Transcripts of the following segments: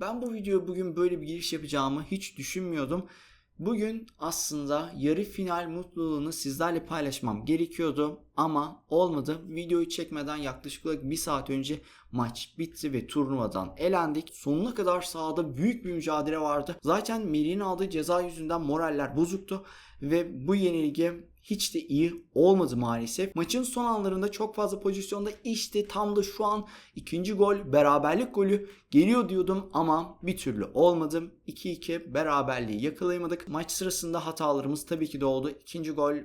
Ben bu videoya bugün böyle bir giriş yapacağımı hiç düşünmüyordum. Bugün aslında yarı final mutluluğunu sizlerle paylaşmam gerekiyordu ama olmadı. Videoyu çekmeden yaklaşık olarak bir saat önce maç bitti ve turnuvadan elendik. Sonuna kadar sahada büyük bir mücadele vardı. Zaten Melih'in aldığı ceza yüzünden moraller bozuktu ve bu yenilgi hiç de iyi olmadı maalesef. Maçın son anlarında çok fazla pozisyonda işte tam da şu an ikinci gol beraberlik golü geliyor diyordum ama bir türlü olmadı. 2-2 beraberliği yakalayamadık. Maç sırasında hatalarımız tabii ki de oldu. İkinci gol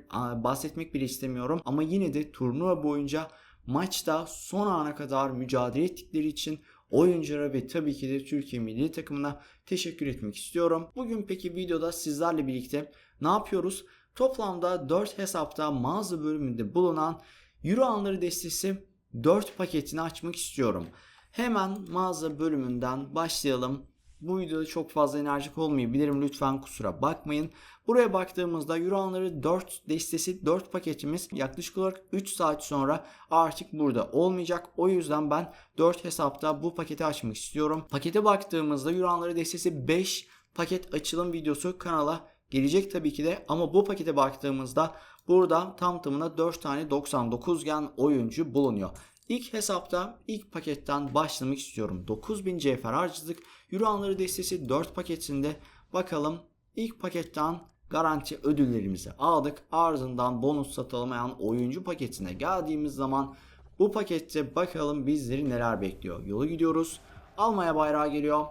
bahsetmek bile istemiyorum ama yine de turnuva boyunca maçta son ana kadar mücadele ettikleri için oyunculara ve tabii ki de Türkiye milli takımına teşekkür etmek istiyorum. Bugün peki videoda sizlerle birlikte ne yapıyoruz? Toplamda 4 hesapta mağaza bölümünde bulunan Euro anları destesi 4 paketini açmak istiyorum. Hemen mağaza bölümünden başlayalım. Bu videoda çok fazla enerjik olmayabilirim lütfen kusura bakmayın. Buraya baktığımızda Euro anları 4 destesi 4 paketimiz yaklaşık olarak 3 saat sonra artık burada olmayacak. O yüzden ben 4 hesapta bu paketi açmak istiyorum. Pakete baktığımızda Euro anları destesi 5 paket açılım videosu kanala gelecek tabii ki de ama bu pakete baktığımızda burada tam tamına 4 tane 99 gen oyuncu bulunuyor. İlk hesapta ilk paketten başlamak istiyorum. 9000 CFR harcadık. Euro anları destesi 4 paketinde bakalım ilk paketten garanti ödüllerimizi aldık. Ardından bonus satılmayan oyuncu paketine geldiğimiz zaman bu pakette bakalım bizleri neler bekliyor. Yolu gidiyoruz. Almaya bayrağı geliyor.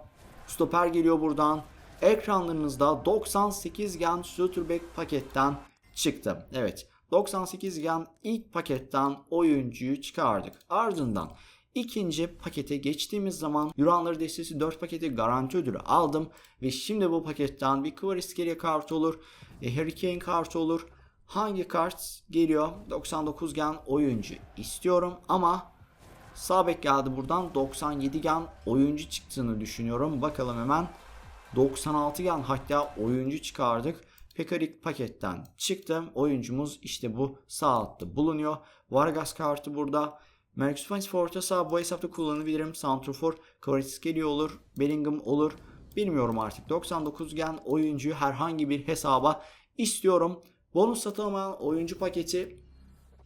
Stoper geliyor buradan ekranlarınızda 98 gen Schlotterbeck paketten çıktı. Evet 98 gen ilk paketten oyuncuyu çıkardık. Ardından ikinci pakete geçtiğimiz zaman Yuranları destesi 4 paketi garanti ödülü aldım. Ve şimdi bu paketten bir Kvariskelia kartı olur. E, Harry Kane kartı olur. Hangi kart geliyor? 99 gen oyuncu istiyorum ama Sabek geldi buradan 97 gen oyuncu çıktığını düşünüyorum. Bakalım hemen 96 gen hatta oyuncu çıkardık. Pekarik paketten çıktı. Oyuncumuz işte bu sağ altta bulunuyor. Vargas kartı burada. Marcus Fines orta saha bu hesapta kullanabilirim. Santrofor, Kvaratskhelia olur. Bellingham olur. Bilmiyorum artık. 99 gen oyuncuyu herhangi bir hesaba istiyorum. Bonus satılmayan oyuncu paketi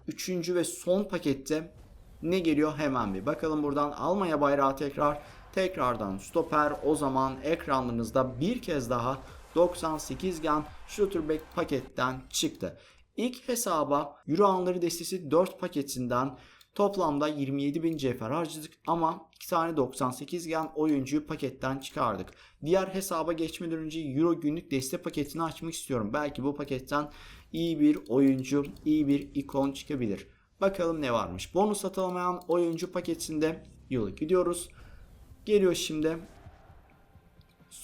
3. ve son pakette ne geliyor hemen bir bakalım buradan Almanya bayrağı tekrar tekrardan stoper o zaman ekranlarınızda bir kez daha 98 gen Schlotterbeck paketten çıktı. İlk hesaba Euro anları destesi 4 paketinden toplamda 27.000 CFR harcadık ama 2 tane 98 gen oyuncuyu paketten çıkardık. Diğer hesaba geçmeden önce Euro günlük deste paketini açmak istiyorum. Belki bu paketten iyi bir oyuncu, iyi bir ikon çıkabilir. Bakalım ne varmış. Bonus atılmayan oyuncu paketinde yola gidiyoruz. Geliyor şimdi.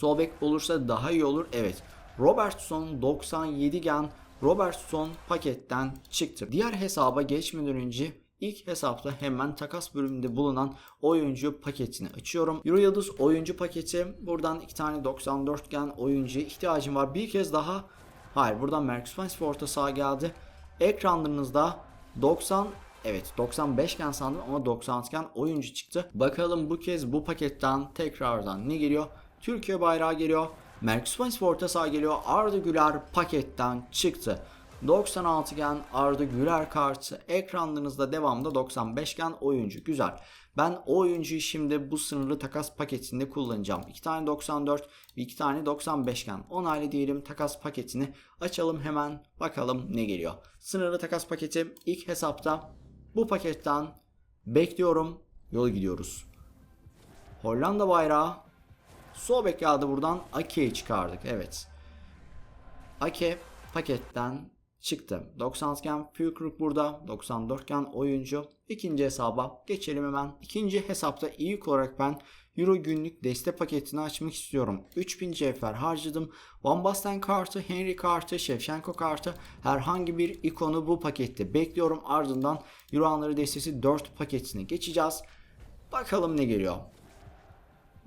Sol bek olursa daha iyi olur. Evet. Robertson 97 gen Robertson paketten çıktı. Diğer hesaba geçmeden önce ilk hesapta hemen takas bölümünde bulunan oyuncu paketini açıyorum. Euro Yıldız oyuncu paketi. Buradan iki tane 94 gen oyuncuya ihtiyacım var. Bir kez daha Hayır buradan Marcus Fines orta saha geldi. Ekranlarınızda 90 Evet 95 gen sandım ama 96 gen oyuncu çıktı. Bakalım bu kez bu paketten tekrardan ne geliyor? Türkiye bayrağı geliyor. Fines orta saha geliyor. Arda Güler paketten çıktı. 96 gen Arda Güler kartı ekranlarınızda devamında 95 gen oyuncu. Güzel. Ben o oyuncuyu şimdi bu sınırlı takas paketinde kullanacağım. 2 tane 94 ve 2 tane 95 gen. Onaylı diyelim takas paketini açalım hemen bakalım ne geliyor. Sınırlı takas paketi ilk hesapta bu paketten bekliyorum. Yol gidiyoruz. Hollanda bayrağı. Sol bek geldi buradan. Ake'yi çıkardık. Evet. Ake paketten çıktı. 96 gen Fulkrug burada. 94 gen oyuncu. İkinci hesaba geçelim hemen. İkinci hesapta ilk olarak ben Euro günlük deste paketini açmak istiyorum. 3000 CFR harcadım. Van Basten kartı, Henry kartı, Shevchenko kartı herhangi bir ikonu bu pakette bekliyorum. Ardından Euro anları destesi 4 paketine geçeceğiz. Bakalım ne geliyor.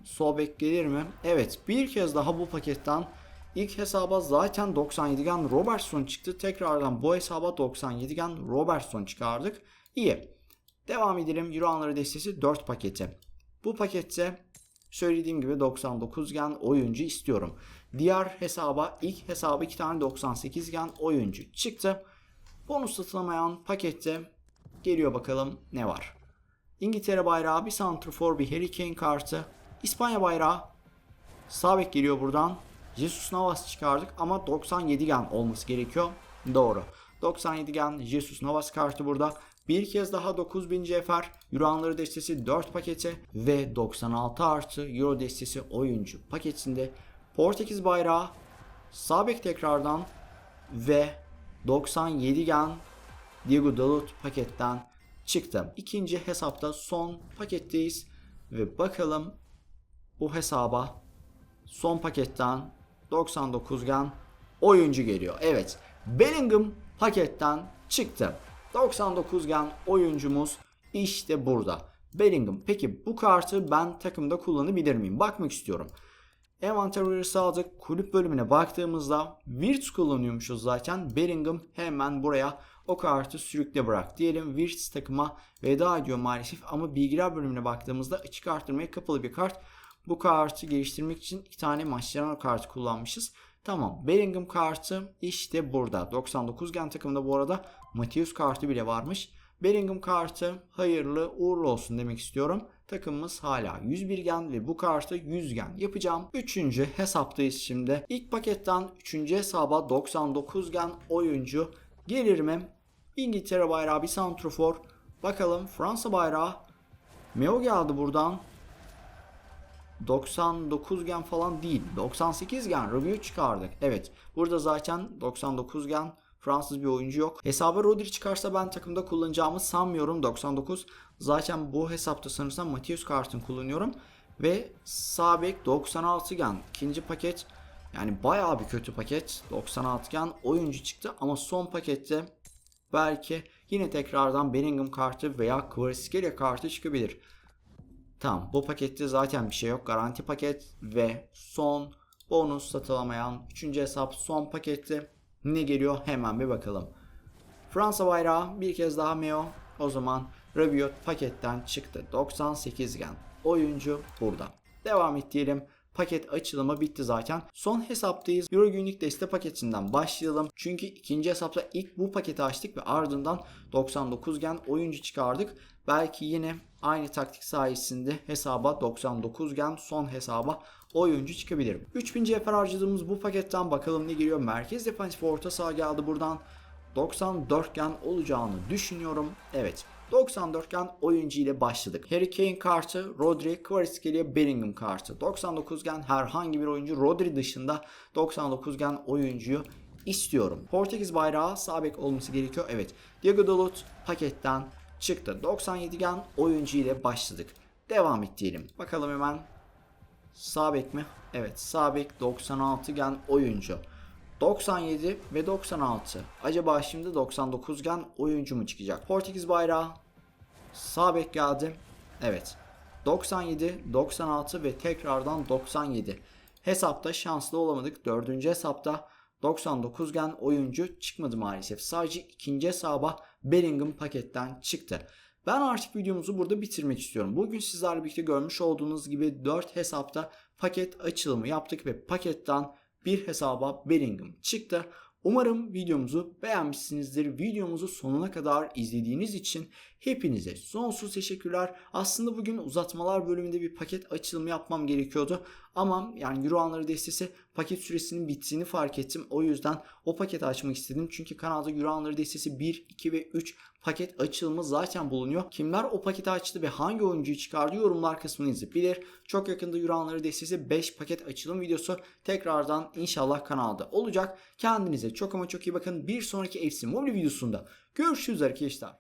Sol bek gelir mi? Evet bir kez daha bu paketten ilk hesaba zaten 97 gen Robertson çıktı. Tekrardan bu hesaba 97 gen Robertson çıkardık. İyi. Devam edelim. Euro anları destesi 4 paketi. Bu pakette Söylediğim gibi 99 gen oyuncu istiyorum. Diğer hesaba ilk hesaba 2 tane 98 gen oyuncu çıktı. Bonus satılamayan pakette geliyor bakalım ne var. İngiltere bayrağı bir santrfor bir Harry Kane kartı. İspanya bayrağı sağ geliyor buradan. Jesus Navas çıkardık ama 97 gen olması gerekiyor. Doğru. 97 gen Jesus Navas kartı burada. Bir kez daha 9000 cefer, Euro destesi 4 paketi ve 96 artı Euro destesi oyuncu paketinde Portekiz bayrağı sağ bek tekrardan ve 97 gen Diego Dalot paketten çıktı. İkinci hesapta son paketteyiz ve bakalım bu hesaba son paketten 99 gen oyuncu geliyor. Evet Bellingham paketten çıktı. 99 gen oyuncumuz işte burada. Bellingham. Peki bu kartı ben takımda kullanabilir miyim? Bakmak istiyorum. Envanterleri sağladık. Kulüp bölümüne baktığımızda Wirtz kullanıyormuşuz zaten. Bellingham hemen buraya o kartı sürükle bırak. Diyelim Wirtz takıma veda ediyor maalesef ama bilgiler bölümüne baktığımızda açık arttırmaya kapalı bir kart. Bu kartı geliştirmek için iki tane Mascherano kartı kullanmışız. Tamam Bellingham kartı işte burada. 99 gen takımda bu arada Matius kartı bile varmış. Bellingham kartı hayırlı uğurlu olsun demek istiyorum. Takımımız hala 101 gen ve bu kartı 100 gen yapacağım. Üçüncü hesaptayız şimdi. İlk paketten üçüncü hesaba 99 gen oyuncu gelir mi? İngiltere bayrağı bir santrofor. Bakalım Fransa bayrağı. Meo geldi buradan. 99 gen falan değil. 98 gen review çıkardık. Evet. Burada zaten 99 gen Fransız bir oyuncu yok. Hesaba Rodri çıkarsa ben takımda kullanacağımı sanmıyorum. 99. Zaten bu hesapta sanırsam Matius kartını kullanıyorum. Ve sağ bek 96 gen. ikinci paket yani bayağı bir kötü paket. 96 gen oyuncu çıktı ama son pakette belki yine tekrardan Bellingham kartı veya Kvaratskhelia kartı çıkabilir. Tamam bu pakette zaten bir şey yok. Garanti paket ve son bonus satılamayan 3. hesap son pakette ne geliyor hemen bir bakalım. Fransa bayrağı bir kez daha Meo. O zaman Rabiot paketten çıktı. 98 gen. Oyuncu burada. Devam et diyelim. Paket açılımı bitti zaten. Son hesaptayız. Euro günlük deste paketinden başlayalım. Çünkü ikinci hesapta ilk bu paketi açtık ve ardından 99 gen oyuncu çıkardık. Belki yine aynı taktik sayesinde hesaba 99 gen son hesaba oyuncu çıkabilirim. 3000 cefer harcadığımız bu paketten bakalım ne geliyor. Merkez defansif orta saha geldi buradan. 94 gen olacağını düşünüyorum. Evet 94 gen oyuncu ile başladık. Harry Kane kartı, Rodri, Kvaratskhelia, Bellingham kartı. 99 gen herhangi bir oyuncu Rodri dışında 99 gen oyuncuyu istiyorum. Portekiz bayrağı sağ bek olması gerekiyor. Evet. Diego Dalot paketten çıktı. 97 gen oyuncu ile başladık. Devam et diyelim. Bakalım hemen sağ bek mi? Evet sağ bek 96 gen oyuncu. 97 ve 96. Acaba şimdi 99 gen oyuncu mu çıkacak? Portekiz bayrağı sağ bek geldi. Evet. 97, 96 ve tekrardan 97. Hesapta şanslı olamadık. Dördüncü hesapta 99 gen oyuncu çıkmadı maalesef. Sadece ikinci hesaba Bellingham paketten çıktı. Ben artık videomuzu burada bitirmek istiyorum. Bugün sizlerle birlikte görmüş olduğunuz gibi 4 hesapta paket açılımı yaptık ve paketten bir hesaba Bellingham çıktı. Umarım videomuzu beğenmişsinizdir. Videomuzu sonuna kadar izlediğiniz için hepinize sonsuz teşekkürler. Aslında bugün uzatmalar bölümünde bir paket açılımı yapmam gerekiyordu. Ama yani Euro anları destesi paket süresinin bittiğini fark ettim. O yüzden o paketi açmak istedim. Çünkü kanalda Euro anları destesi 1, 2 ve 3 paket açılımı zaten bulunuyor. Kimler o paketi açtı ve hangi oyuncuyu çıkardı yorumlar kısmını izleyebilir. Çok yakında Euro anları destesi 5 paket açılım videosu tekrardan inşallah kanalda olacak. Kendinize çok ama çok iyi bakın. Bir sonraki FC Mobile videosunda görüşürüz arkadaşlar.